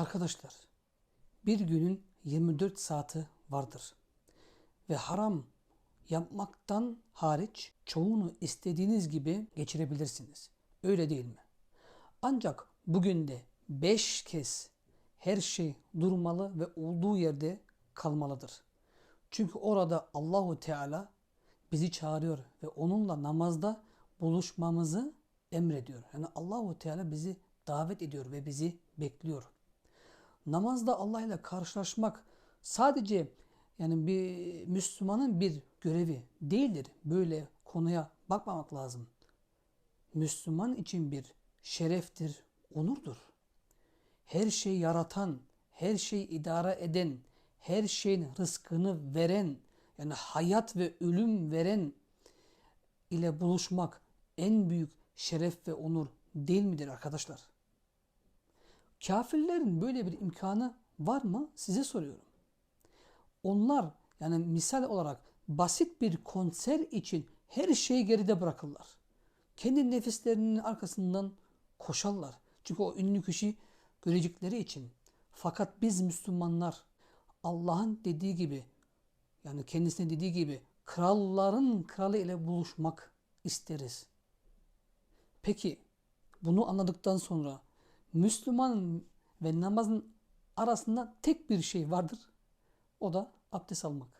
Arkadaşlar, bir günün 24 saati vardır. Ve haram yapmaktan hariç çoğunu istediğiniz gibi geçirebilirsiniz. Öyle değil mi? Ancak bugün de 5 kez her şey durmalı ve olduğu yerde kalmalıdır. Çünkü orada Allahu Teala bizi çağırıyor ve onunla namazda buluşmamızı emrediyor. Yani Allahu Teala bizi davet ediyor ve bizi bekliyor. Namazda Allah ile karşılaşmak sadece yani bir Müslümanın bir görevi değildir. Böyle konuya bakmamak lazım. Müslüman için bir şereftir, onurdur. Her şeyi yaratan, her şeyi idare eden, her şeyin rızkını veren, yani hayat ve ölüm veren ile buluşmak en büyük şeref ve onur değil midir arkadaşlar? Kafirlerin böyle bir imkanı var mı? Size soruyorum. Onlar yani misal olarak basit bir konser için her şeyi geride bırakırlar. Kendi nefislerinin arkasından koşarlar. Çünkü o ünlü kişi görecekleri için. Fakat biz Müslümanlar Allah'ın dediği gibi yani kendisine dediği gibi kralların kralı ile buluşmak isteriz. Peki bunu anladıktan sonra Müslüman ve namazın arasında tek bir şey vardır. O da abdest almak.